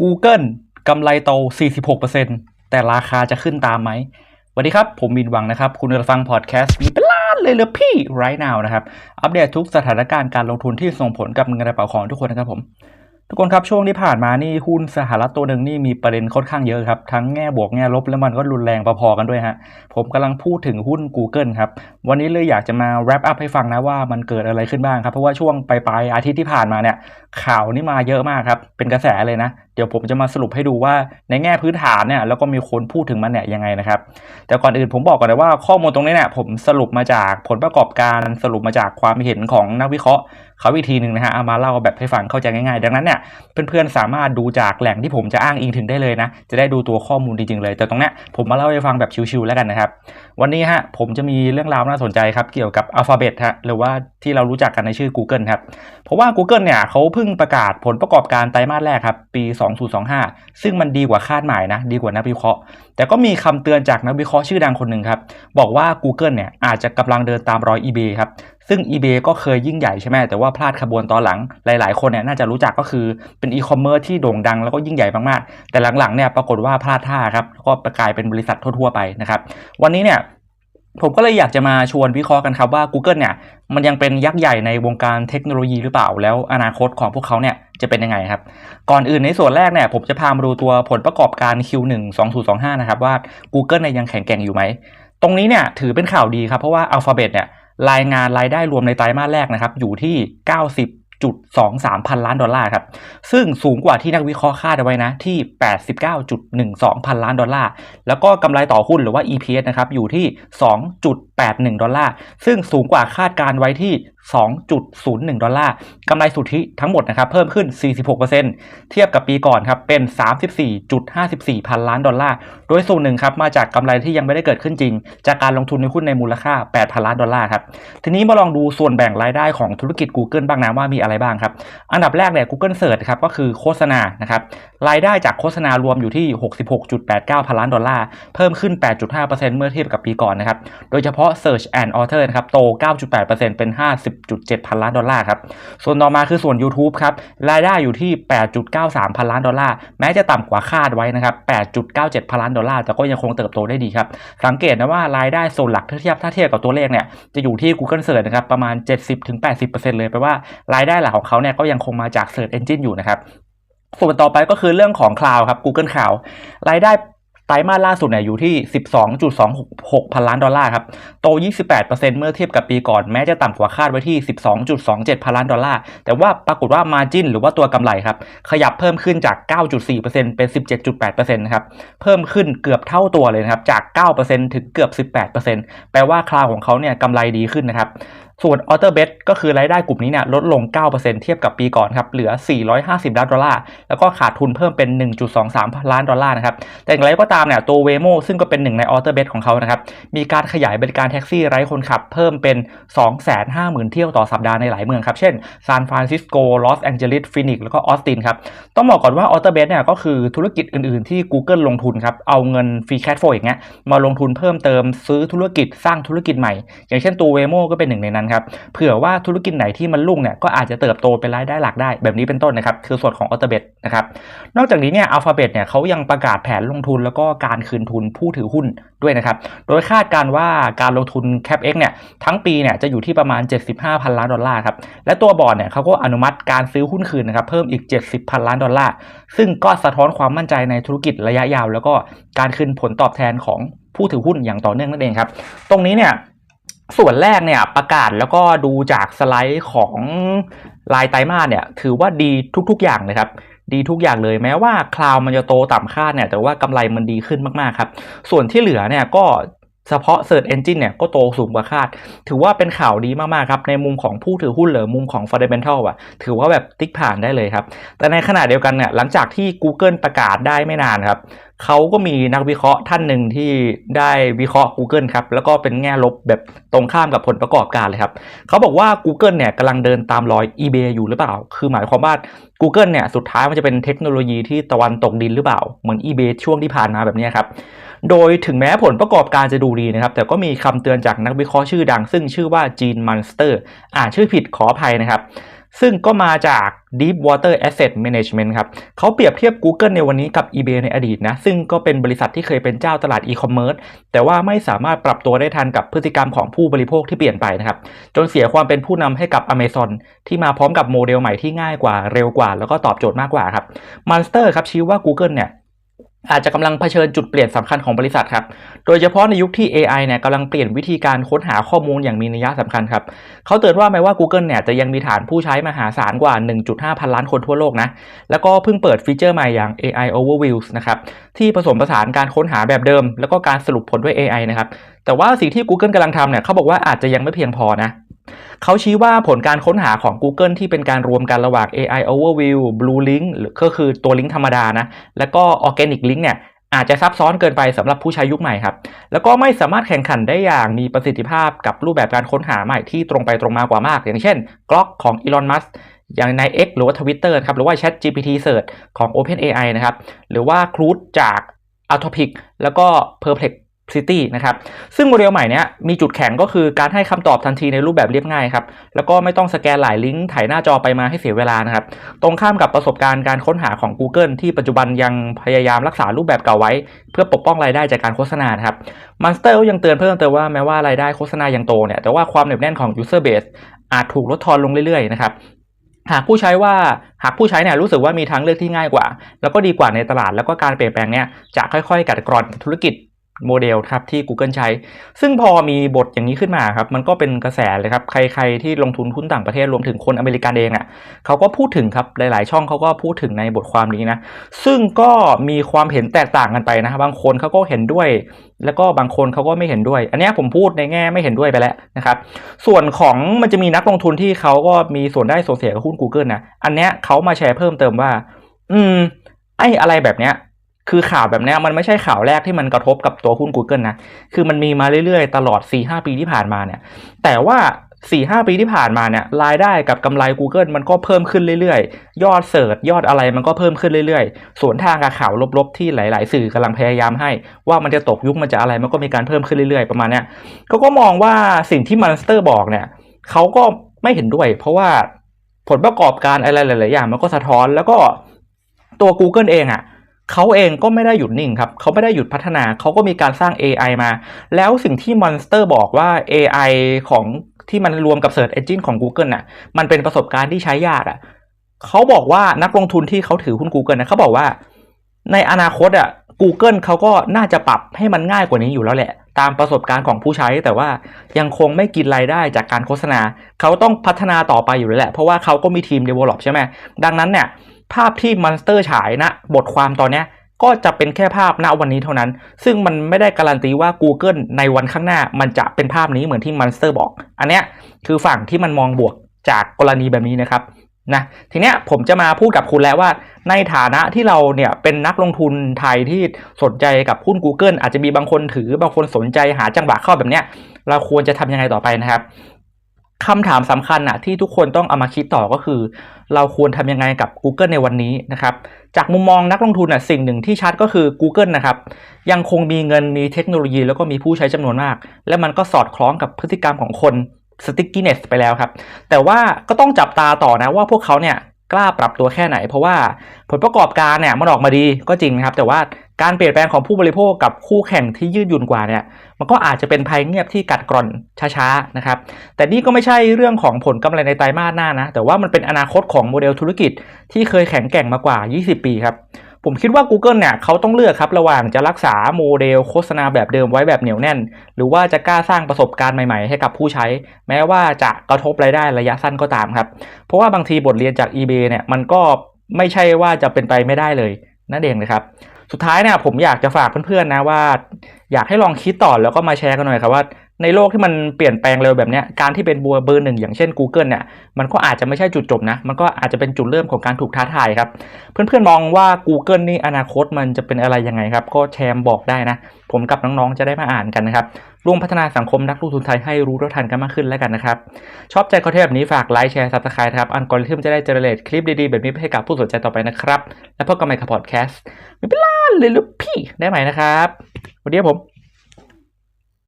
Google กำไรโต 46%แต่ราคาจะขึ้นตามไหมสวัสดีครับ ผมมินหวังนะครับ คุณกำลังฟังพอดแคสต์มีเป็นล้านเลยเหรอพี่ right now นะครับ อัปเดตทุกสถานการณ์การลงทุนที่ส่งผลกับเงินในกระเป๋าของทุกคนนะครับผม ทุกคนครับช่วงที่ผ่านมานี่หุ้นสหรัฐตัวหนึ่งนี่มีประเด็นค่อนข้างเยอะครับ ทั้งแง่บวกแง่ลบแล้วมันก็รุนแรงพอๆกันด้วยฮะผมกำลังพูดถึงหุ้น Google ครับ วันนี้เลยอยากจะมา wrap up ให้ฟังนะว่ามันเกิดอะไรขึ้นบ้างครับ เพราะว่าช่วงปลายๆอาทิตย์ที่ผ่านมาเนี่ยข่าวนี่มาเยอะมากครับ เป็นกระแสเลยนะ เดี๋ยวผมจะมาสรุปให้ดูว่าในแง่พื้นฐานเนี่ยแล้วก็มีคนพูดถึงมันเนี่ยยังไงนะครับ แต่ก่อนอื่นผมบอกก่อนเลยว่าข้อมูลตรงนี้เนี่ยผมสรุปมาจากผลประกอบการสรุปมาจากความเห็นของนักวิเคราะห์ เขาวิธีหนึ่งนะฮะเอามาเล่าแบบให้ฟังเข้าใจง่ายๆ ดังนั้นเนี่ยเพื่อนๆสามารถดูจากแหล่งที่ผมจะอ้างอิงถึงได้เลยนะ จะได้ดูตัวข้อมูลจริงๆเลย แต่ตรงเนี้ยผมมาเล่าให้ฟังแบบชิวๆแล้วกันนะครับ วันนี้ฮะผมจะมีเรื่องราวน่าสนใจครับเกี่ยวกับ Alphabet ฮะหรือว่าที่เรารู้จักกันในชื่อ Google ครับเพราะว่า Google เนี่ยเขาเพิ่งประกาศผลประกอบการไตรมาสแรกครับปี 2025 ซึ่งมันดีกว่าคาดหมายนะดีกว่านักวิเคราะห์ แต่ก็มีคำเตือนจากนักวิเคราะห์ชื่อดังคนหนึ่งครับบอกว่า Google เนี่ยอาจจะกำลังเดินตามรอย eBay ครับ ซึ่ง eBay ก็เคยยิ่งใหญ่ใช่ไหมแต่ว่าพลาดขบวนตอนหลังหลาย ๆ คนเนี่ยน่าจะรู้จักก็คือเป็นอีคอมเมิร์ซที่โด่งดังแล้วก็ยิ่งใหญ่มากๆ แต่หลังๆเนี่ยปรากฏว่าพลาดท่าครับก็กลายเป็นบริษัททั่วๆไปนะครับวันนี้เนี่ยผมก็เลยอยากจะมาชวนวิเคราะห์กันครับว่า Google เนี่ยมันยังเป็นยักษ์ใหญ่ในวงการเทคโนโลยีหรือเปล่า แล้วอนาคตของพวกเขาเนี่ยจะเป็นยังไงครับ ก่อนอื่นในส่วนแรกเนี่ยผมจะพามาดูตัวผลประกอบการ Q1 2025 นะครับว่า Google เนี่ยยังแข็งแกร่งอยู่ไหม ตรงนี้เนี่ยถือเป็นข่าวดีครับ เพราะว่า Alphabet เนี่ย รายงานรายได้รวมในไตรมาสแรกนะครับ อยู่ที่ 90จุด23พันล้านดอลลาร์ครับ ซึ่งสูงกว่าที่นักวิเคราะห์คาดเอาไว้นะ ที่ 89.12 พันล้านดอลลาร์ แล้วก็กำไรต่อหุ้นหรือว่า EPS นะครับ อยู่ที่ 2.81 ดอลลาร์ ซึ่งสูงกว่าคาดการไว้ที่ 2.01 ดอลลาร์กำไรสุทธิทั้งหมดนะครับเพิ่มขึ้น 46%เทียบกับปีก่อนครับเป็น 34.54 พันล้านดอลลาร์ โดยส่วนหนึ่งครับมาจากกำไรที่ยังไม่ได้เกิดขึ้นจริง จากการลงทุนในหุ้นในมูลค่า8พันล้านดอลลาร์ครับ ทีนี้มาลองดูส่วนแบ่งรายได้ของธุรกิจ Google บ้างนะว่ามีอะไรบ้างครับ อันดับแรกเนี่ย Google Search ครับก็คือโฆษณานะครับรายได้จากโฆษณารวมอยู่ที่ 66.89 พันล้านดอลลาร์ เพิ่มขึ้น 8.5%เมื่อเทียบกับปีก่อนนะครับ โดยเฉพาะ Search and Author นะครับ โต 9.8%เป็น 50.7 พันล้านดอลลาร์ครับ ส่วนต่อมาคือส่วน YouTube ครับ รายได้อยู่ที่ 8.93 พันล้านดอลลาร์ แม้จะต่ำกว่าคาดไว้นะครับ 8.97 พันล้านดอลลาร์ แต่ก็ยังคงเติบโตได้ดีครับ สังเกตนะว่ารายได้ส่วนหลักถ้าเทียบถ้าเทียบกับตัวเลขเนี่ย จะอยู่ที่ Google Search นะครับ ประมาณ 70-80%เลย แปลว่ารายได้หลักของเขาเนี่ยก็ยังคงมาจาก Search Engine อยู่นะครับส่วนต่อไปก็คือเรื่องของ Cloud ครับ Google Cloud รายได้ ไตรมาสล่าสุดเนี่ยอยู่ที่ 12.26 พันล้านดอลลาร์ครับ โต 28%เมื่อเทียบกับปีก่อนแม้จะต่ำกว่าคาดไว้ที่ 12.27 พันล้านดอลลาร์ แต่ว่าปรากฏว่า Margin หรือว่าตัวกำไรครับ ขยับเพิ่มขึ้นจาก 9.4%เป็น 17.8%นะครับ เพิ่มขึ้นเกือบเท่าตัวเลยนะครับ จาก 9%ถึงเกือบ 18%แปลว่าคลาวของเขาเนี่ยกำไรดีขึ้นนะครับ ส่วน a u t o b e t ก็คือรายได้กลุ่มนี้เนี่ยลดลง 9%เทียบกับปีก่อนครับเหลือ 450 ล้านดอลลาร์ แล้วก็ขาดทุนเพิ่มเป็น 1.23 ล้านดอลลาร์นะครับ แต่อย่างไรก็ตามเนี่ยตัว Waymo ซึ่งก็เป็นหนึ่งใน a u t o b e t ของเขานะครับ มีการขยายบริการแท็กซี่ไร้คนขับเพิ่มเป็น 250,000 เที่ยวต่อสัปดาห์ในหลายเมืองครับ เช่นซานฟรานซิสโกลอสแองเจลิสฟินิกแล้วก็ออสตินครับ ต้องบอกก่อนว่า a u t o b e t เนี่ยก็คือธุรกิจอื่น ๆ ที่ Google ลงทุนครับเอาเงินฟรีแคชโฟอย่างเงี้ยมาลงทุนเพิ่มเติมซื้อธุรกิจสร้างธุรกิจใหม่ อย่างเช่นตัว Waymo ก็เป็นหนึ่งในนั้นครับเผื่อว่าธุรกิจไหนที่มันรุ่งเนี่ยก็อาจจะเติบโตเป็นรายได้หลักได้ แบบนี้เป็นต้นนะครับคือส่วนของ a u t o b e t นะครับนอกจากนี้เนี่ย Alphabet เนี่ยเขายังประกาศแผนลงทุนแล้วก็การคืนทุนผู้ถือหุ้นด้วยนะครับโดยคาดการว่าการลงทุน CapEx เนี่ยทั้งปีเนี่ยจะอยู่ที่ประมาณ 75พันล้านดอลลาร์ครับและตัวบอร์ดเนี่ยเขาก็อนุมัติการซื้อหุ้นคืนนะครับเพิ่มอีก 70พันล้านดอลลาร์ซึ่งก็สะท้อนความมั่นใจในธุรกิจระยะยาว แล้วก็การคืนผลตอบแทนของผู้ถือหุ้นอย่างต่อเนื่องนั่นเองครับ ตรงนี้เนี่ย ส่วนแรกเนี่ยประกาศแล้วก็ดูจากสไลด์ของรายไตรมาสเนี่ยถือว่าดีทุกๆอย่างเลยครับ ดีทุกอย่างเลยแม้ว่าคลาวมันจะโตต่ำคาดเนี่ยแต่ว่ากำไรมันดีขึ้นมากๆครับ ส่วนที่เหลือเนี่ยก็เฉพาะ Search Engine เนี่ยก็โตสูงกว่าคาด ถือว่าเป็นข่าวดีมากๆครับ ในมุมของผู้ถือหุ้นหรือมุมของ Fundamental อะถือว่าแบบติ๊กผ่านได้เลยครับ แต่ในขณะเดียวกันเนี่ยหลังจากที่ Google ประกาศได้ไม่นานครับ เขาก็มีนักวิเคราะห์ท่านหนึ่งที่ได้วิเคราะห์ Google ครับ แล้วก็เป็นแง่ลบแบบตรงข้ามกับผลประกอบการเลยครับ เขาบอกว่า Google เนี่ยกำลังเดินตามรอย eBay อยู่หรือเปล่า คือหมายความว่า Google เนี่ยสุดท้ายมันจะเป็นเทคโนโลยีที่ตะวันตกดินหรือเปล่า เหมือน eBay ช่วงที่ผ่านมาแบบนี้ครับ โดยถึงแม้ผลประกอบการจะดูดีนะครับ แต่ก็มีคำเตือนจากนักวิเคราะห์ชื่อดัง ซึ่งชื่อว่าจีนมันสเตอร์อ่านชื่อผิดขออภัยนะครับ ซึ่งก็มาจาก Deep Water Asset Management ครับเขาเปรียบเทียบ Google ในวันนี้กับ eBay ในอดีตนะ ซึ่งก็เป็นบริษัทที่เคยเป็นเจ้าตลาดอีคอมเมิร์ซแต่ว่าไม่สามารถปรับตัวได้ทันกับพฤติกรรมของผู้บริโภคที่เปลี่ยนไปนะครับ จนเสียความเป็นผู้นำให้กับ Amazon ที่มาพร้อมกับโมเดลใหม่ที่ง่ายกว่าเร็วกว่า แล้วก็ตอบโจทย์มากกว่าครับ Monster ครับชี้ว่า Google เนี่ย อาจจะกำลังเผชิญจุดเปลี่ยนสำคัญของบริษัทครับ โดยเฉพาะในยุคที่ AI เนี่ยกำลังเปลี่ยนวิธีการค้นหาข้อมูลอย่างมีนัยสำคัญครับ เขาเตือนว่าแม้ว่า Google เนี่ยจะยังมีฐานผู้ใช้มหาศาลกว่า 1.5 พันล้านคนทั่วโลกนะ แล้วก็เพิ่งเปิดฟีเจอร์ใหม่อย่าง AI Overviews นะครับ ที่ผสมผสานการค้นหาแบบเดิม แล้วก็การสรุปผลด้วย AI นะครับ แต่ว่าสิ่งที่ Google กำลังทำเนี่ยเขาบอกว่าอาจจะยังไม่เพียงพอนะ เขาชี้ว่าผลการค้นหาของ Google ที่เป็นการรวมกันระหว่าง AI Overview Blue Link หรือก็คือตัวลิงก์ธรรมดานะ แล้วก็ Organic Link เนี่ยอาจจะซับซ้อนเกินไปสำหรับผู้ใช้ยุคใหม่ครับ แล้วก็ไม่สามารถแข่งขันได้อย่างมีประสิทธิภาพกับรูปแบบการค้นหาใหม่ที่ตรงไปตรงมากว่ามาก อย่างเช่น Grok ของ Elon Musk อย่างใน X หรือว่า Twitter ครับ หรือว่า Chat GPT Search ของ OpenAI นะครับ หรือว่า c r u d จาก Autopic แล้วก็ City นะครับ ซึ่งโมเดลใหม่เนี้ยมีจุดแข็งก็คือการให้คำตอบทันทีในรูปแบบเรียบง่ายครับ แล้วก็ไม่ต้องสแกนหลายลิงก์ถ่ายหน้าจอไปมาให้เสียเวลานะครับ ตรงข้ามกับประสบการณ์การค้นหาของ Google ที่ปัจจุบันยังพยายามรักษารูปแบบเก่าไว้ เพื่อปกป้องรายได้จากการโฆษณาครับมันสเตอร์ยังเตือนเพิ่มเติมว่าแม้ว่ารายได้โฆษณายังโตเนี่ยแต่ว่าความเหนียวแน่นของ user base อาจถูกลดทอนลงเรื่อยๆนะครับหากผู้ใช้ว่าหากผู้ใช้เนี่ยรู้สึกว่ามีทางเลือกที่ง่ายกว่า แล้วก็ดีกว่าในตลาดแล้วก็การเปลี่ยนแปลงเนี่ยจะค่อยๆ กัดกร่อนธุรกิจ โมเดลครับที่ Google ใช้ ซึ่งพอมีบทอย่างนี้ขึ้นมาครับ มันก็เป็นกระแสเลยครับ ใครๆที่ลงทุนหุ้นต่างประเทศรวมถึงคนอเมริกันเองอะเขาก็พูดถึงครับ หลายๆ ช่องเขาก็พูดถึงในบทความนี้นะ ซึ่งก็มีความเห็นแตกต่างกันไปนะครับบางคนเขาก็เห็นด้วย แล้วก็บางคนเขาก็ไม่เห็นด้วย อันนี้ผมพูดในแง่ไม่เห็นด้วยไปแล้วนะครับ ส่วนของมันจะมีนักลงทุนที่เขาก็มีส่วนได้ส่วนเสียกับหุ้น Google นะ อันเนี้ยเขามาแชร์เพิ่มเติมว่า อืม ไอ้อะไรแบบเนี้ย คือข่าวแบบนี้มันไม่ใช่ข่าวแรกที่มันกระทบกับตัวหุ้น Google นะ คือมันมีมาเรื่อยๆ ตลอด 4-5 ปีที่ผ่านมาเนี่ย แต่ว่า 4-5 ปีที่ผ่านมาเนี่ย รายได้กับกำไร Google มันก็เพิ่มขึ้นเรื่อยๆ ยอดเสิร์ชยอดอะไรมันก็เพิ่มขึ้นเรื่อยๆ ส่วนทางกับข่าวลบๆ ที่หลาย ๆ สื่อกำลังพยายามให้ ว่ามันจะตกยุคมันจะอะไรมันก็มีการเพิ่มขึ้นเรื่อยๆ ประมาณเนี้ยเขาก็มองว่าสิ่งที่มันสเตอร์บอกเนี่ยเขาก็ไม่เห็นด้วย เพราะว่าผลประกอบการอะไรหลาย ๆ อย่าง มันก็สะท้อนแล้วก็ตัว Google เองอะ่ะ เขาเองก็ไม่ได้หยุดนิ่งครับเขาไม่ได้หยุดพัฒนาเขาก็มีการสร้าง AI มา แล้วสิ่งที่ Monster บอกว่า AI ของที่มันรวมกับ Search Engine ของ Google น่ะ มันเป็นประสบการณ์ที่ใช้ยากอะเขาบอกว่านักลงทุนที่เขาถือหุ้น Google นะเขาบอกว่า ในอนาคตอะ Google เขาก็น่าจะปรับให้มันง่ายกว่านี้อยู่แล้วแหละ ตามประสบการณ์ของผู้ใช้แต่ว่ายังคงไม่กินรายได้จากการโฆษณา เขาต้องพัฒนาต่อไปอยู่แล้วแหละ เพราะว่าเขาก็มีทีม develop ใช่ไหมดังนั้นเนี่ย ภาพที่ Monster ฉายนะบทความตอนนี้ก็จะเป็นแค่ภาพณวันนี้เท่านั้น ซึ่งมันไม่ได้การันตีว่า Google ในวันข้างหน้ามันจะเป็นภาพนี้เหมือนที่ Monster บอก อันเนี้ยคือฝั่งที่มันมองบวกจากกรณีแบบนี้นะครับนะทีเนี้ยผมจะมาพูดกับคุณแล้วว่า ในฐานะที่เราเนี่ยเป็นนักลงทุนไทยที่สนใจกับหุ้น Google อาจจะมีบางคนถือบางคนสนใจหาจังหวะเข้าแบบเนี้ยเราควรจะทำยังไงต่อไปนะครับ คำถามสำคัญอะที่ทุกคนต้องเอามาคิดต่อก็คือ เราควรทำยังไงกับ Google ในวันนี้นะครับ จากมุมมองนักลงทุนอะสิ่งหนึ่งที่ชัดก็คือ Google นะครับ ยังคงมีเงินมีเทคโนโลยีแล้วก็มีผู้ใช้จำนวนมาก และมันก็สอดคล้องกับพฤติกรรมของคน stickiness ไปแล้วครับ แต่ว่าก็ต้องจับตาต่อนะว่าพวกเขาเนี่ย กล้าปรับตัวแค่ไหน เพราะว่าผลประกอบการเนี่ยมันออกมาดีก็จริงนะครับ แต่ว่าการเปลี่ยนแปลงของผู้บริโภคกับคู่แข่งที่ยืดหยุ่นกว่าเนี่ยมันก็อาจจะเป็นภัยเงียบที่กัดกร่อนช้าๆนะครับ แต่นี่ก็ไม่ใช่เรื่องของผลกำไรในไตรมาสหน้านะ แต่ว่ามันเป็นอนาคตของโมเดลธุรกิจที่เคยแข็งแกร่งมากว่า 20 ปีครับ ผมคิดว่า Google เนี่ยเขาต้องเลือกครับระหว่างจะรักษาโมเดลโฆษณาแบบเดิมไว้แบบเหนียวแน่น หรือว่าจะกล้าสร้างประสบการณ์ใหม่ๆ ให้กับผู้ใช้ แม้ว่าจะกระทบรายได้ระยะสั้นก็ตามครับ เพราะว่าบางทีบทเรียนจาก eBay เนี่ยมันก็ไม่ใช่ว่าจะเป็นไปไม่ได้เลยนั่นเองนะครับสุดท้ายเนี่ยผมอยากจะฝากเพื่อนๆนะว่า อยากให้ลองคิดต่อแล้วก็มาแชร์กันหน่อยครับว่า ในโลกที่มันเปลี่ยนแปลงเร็วแบบนี้การที่เป็นบัวเบอร์หนึ่งอย่างเช่น Google เนี่ยมันก็อาจจะไม่ใช่จุดจบนะ มันก็อาจจะเป็นจุดเริ่มของการถูกท้าทายครับ เพื่อนๆมองว่า Google นี่อนาคตมันจะเป็นอะไรยังไงครับ ก็แชร์บอกได้นะ ผมกับน้องๆจะได้มาอ่านกันนะครับร่วมพัฒนาสังคมนักลงทุนไทยให้รู้เท่าทันกันมากขึ้นแล้วกันนะครับ ชอบใจคอนเทนต์แบบนี้ฝากไลค์แชร์ซับสไครต์ครับอัลกอริทึมจะได้เจเนเรตคลิปดีๆ แบบนี้ให้กับผู้สนใจต่อไปนะครับ แล้วพบกันใหม่กับพอดแคสต์ไม่เป็นไรเลยลูกพี่ได้ไหมนะครับวันนี้ผม